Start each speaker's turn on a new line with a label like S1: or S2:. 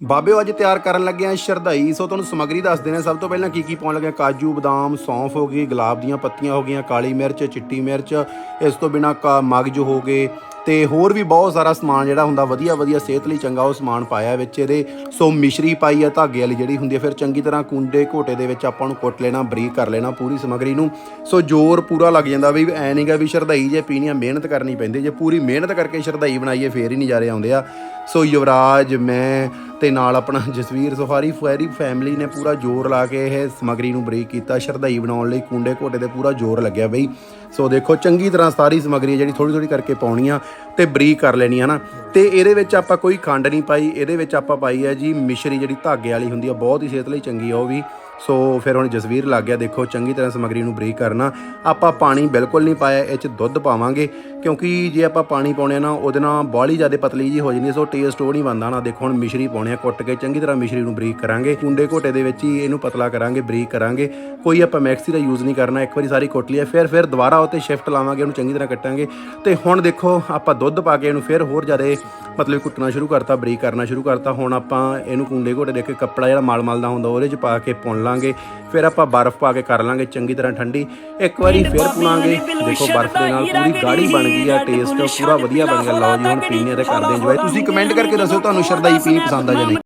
S1: ਬਾਬੇ ਅੱਜ ਤਿਆਰ ਕਰਨ ਲੱਗੇ ਆ ਸ਼ਰਧਾਈ। ਸੋ ਤੁਹਾਨੂੰ ਸਮੱਗਰੀ ਦੱਸ ਦੇਣਾ, ਸਭ ਤੋਂ ਪਹਿਲਾਂ ਕੀ ਕੀ ਪਾਉਣ ਲੱਗੇ ਆ ਕਾਜੂ, ਬਦਾਮ, ਸੌਂਫ ਹੋ ਗਈ, ਗੁਲਾਬ ਦੀਆਂ ਪੱਤੀਆਂ ਹੋ ਗਈਆਂ, ਕਾਲੀ ਮਿਰਚ, ਚਿੱਟੀ ਮਿਰਚ, ਇਸ ਤੋਂ ਬਿਨਾ ਮਗਜ ਹੋ ਗਏ। ਤੇ ਹੋਰ ਵੀ ਬਹੁਤ ਸਾਰਾ ਸਮਾਨ ਜਿਹੜਾ ਹੁੰਦਾ, ਵਧੀਆ ਵਧੀਆ ਸਿਹਤ ਲਈ ਚੰਗਾ ਉਹ ਸਮਾਨ ਪਾਇਆ ਵਿੱਚ ਇਹਦੇ। ਸੋ ਮਿਸ਼ਰੀ ਪਾਈ ਆ, ਧਾਗੇ ਵਾਲੀ ਜਿਹੜੀ ਹੁੰਦੀ ਹੈ ਫਿਰ ਚੰਗੀ ਤਰ੍ਹਾਂ ਕੁੰਡੇ ਘੋਟੇ ਦੇ ਵਿੱਚ ਆਪਾਂ ਨੂੰ ਕੁੱਟ ਲੈਣਾ, ਬਰੀਕ ਕਰ ਲੈਣਾ ਪੂਰੀ ਸਮੱਗਰੀ ਨੂੰ। ਸੋ ਜ਼ੋਰ ਪੂਰਾ ਲੱਗ ਜਾਂਦਾ ਵੀ ਐ ਨਹੀਂਗਾ ਵੀ ਸ਼ਰਧਾਈ ਜੇ ਪੀਣੀ ਆ, ਮਿਹਨਤ ਕਰਨੀ ਪੈਂਦੀ ਜੇ ਪੂਰੀ ਮਿਹਨਤ ਕਰਕੇ ਸ਼ਰਧਾਈ ਬਣਾਈਏ, ਫੇਰ ਹੀ ਨਜ਼ਾਰੇ ਆਉਂਦੇ ਆ। ਸੋ ਯੁਵਰਾਜ, ਮੈਂ ਤੇ ਨਾਲ ਆਪਣਾ ਜਸਵੀਰ ਸਫਾਰੀ ਫੈਰੀ ਫੈਮਿਲੀ ਨੇ ਪੂਰਾ ਜ਼ੋਰ ਲਾ ਕੇ ਇਹ ਸਮੱਗਰੀ ਨੂੰ ਬਰੀਕ ਕੀਤਾ, ਸ਼ਰਧਾਈ ਬਣਾਉਣ ਲਈ ਕੁੰਡੇ ਘੋਟੇ ਤੇ ਪੂਰਾ ਜ਼ੋਰ ਲੱਗਿਆ ਬਈ। ਸੋ ਦੇਖੋ, ਚੰਗੀ ਤਰ੍ਹਾਂ ਸਾਰੀ ਸਮੱਗਰੀ ਜਿਹੜੀ ਥੋੜੀ ਥੋੜੀ ਕਰਕੇ ਪਾਉਣੀ ਆ ਤੇ ਬਰੀਕ ਕਰ ਲੈਣੀ ਆ ਨਾ ਤੇ ਇਹਦੇ ਵਿੱਚ ਆਪਾਂ ਕੋਈ ਖੰਡ ਨਹੀਂ ਪਾਈ, ਇਹਦੇ ਵਿੱਚ ਆਪਾਂ ਪਾਈ ਹੈ ਜੀ ਮਿਸ਼ਰੀ ਜਿਹੜੀ ਧਾਗੇ ਵਾਲੀ ਹੁੰਦੀ ਆ, ਬਹੁਤ ਹੀ ਸਿਹਤ ਲਈ ਚੰਗੀ ਆ ਉਹ ਵੀ। ਸੋ ਫਿਰ ਹੁਣ ਜਸਵੀਰ ਲੱਗ ਗਿਆ ਦੇਖੋ ਚੰਗੀ ਤਰ੍ਹਾਂ ਸਮੱਗਰੀ ਨੂੰ ਬਰੀਕ ਕਰਨਾ। ਆਪਾਂ ਪਾਣੀ ਬਿਲਕੁਲ ਨਹੀਂ ਪਾਇਆ ਇਹ ਚ ਦੁੱਧ ਪਾਵਾਂਗੇ। ਕਿਉਂਕਿ ਜੇ ਆਪਾਂ ਪਾਣੀ ਪਾਉਣੇ ਨਾ ਉਹਦੇ ਨਾਲ ਬਾਹਲੀ ਜ਼ਿਆਦਾ ਪਤਲੀ ਜੀ ਹੋ ਜਾਂਦੀ ਹੈ, ਸੋ ਟੇਸਟ ਉਹ ਨਹੀਂ ਬਣਦਾ ਨਾ। ਦੇਖੋ ਹੁਣ ਮਿਸ਼ਰੀ ਪਾਉਣੇ ਆ ਕੁੱਟ ਕੇ ਚੰਗੀ ਤਰ੍ਹਾਂ ਮਿਸ਼ਰੀ ਨੂੰ ਬਰੀਕ ਕਰਾਂਗੇ। ਕੁੰਡੇ ਘੋਟੇ ਦੇ ਵਿੱਚ ਹੀ ਇਹਨੂੰ ਪਤਲਾ ਕਰਾਂਗੇ ਬਰੀਕ ਕਰਾਂਗੇ। ਕੋਈ ਆਪਾਂ ਮੈਕਸੀ ਦਾ ਯੂਜ਼ ਨਹੀਂ ਕਰਨਾ ਇੱਕ ਵਾਰੀ ਸਾਰੀ ਕੁੱਟ ਲਈ ਹੈ, ਫਿਰ ਫਿਰ ਦੁਬਾਰਾ ਉਹ ਤੇ ਸ਼ਿਫਟ ਲਾਵਾਂਗੇ ਉਹਨੂੰ ਚੰਗੀ ਤਰ੍ਹਾਂ ਕੱਟਾਂਗੇ। ਤੇ ਹੁਣ ਦੇਖੋ ਆਪਾਂ ਦੁੱਧ ਪਾ ਕੇ ਇਹਨੂੰ ਫਿਰ ਹੋਰ ਜ਼ਿਆਦਾ ਮਤਲਬ ਕੁੱਟਣਾ ਸ਼ੁਰੂ ਕਰਤਾ ਬਰੀਕ ਕਰਨਾ ਸ਼ੁਰੂ ਕਰਤਾ। ਹੁਣ ਆਪਾਂ ਇਹਨੂੰ ਕੁੰਡੇ ਘੋਟੇ ਦੇ ਕੇ ਕੱਪੜਾ ਜਿਹੜਾ ਮਲ ਮਲ ਦਾ ਹੁੰਦਾ ਉਹਦੇ 'ਚ ਪਾ ਕੇ ਪੁਣ ਲਾਂਗੇ। ਫਿਰ ਆਪਾਂ ਬਰਫ਼ ਪਾ ਕੇ ਕਰ ਲਾਂਗੇ ਚੰਗੀ ਤਰ੍ਹਾਂ ਠੰਡੀ। ਇੱਕ ਵਾਰੀ ਫਿਰ ਪੁਣਾਂਗੇ ਦੇਖੋ ਬਰਫ਼ ਦੇ ਨਾਲ ਪੂਰੀ ਗਾੜੀ ਬਣ ਗਈ ਆ ਟੇਸਟ ਪੂਰਾ ਵਧੀਆ ਬਣ ਗਿਆ। ਲਓ ਜੀ ਹੁਣ ਪੀਣੇ ਤੇ ਕਰਦੇ ਇੰਜੋਏ ਤੁਸੀਂ ਕਮੈਂਟ ਕਰਕੇ ਦੱਸੋ ਤੁਹਾਨੂੰ ਸ਼ਰਦਾਈ ਪੀਣੀ ਪਸੰਦ ਆ ਜਾਂ ਨਹੀਂ?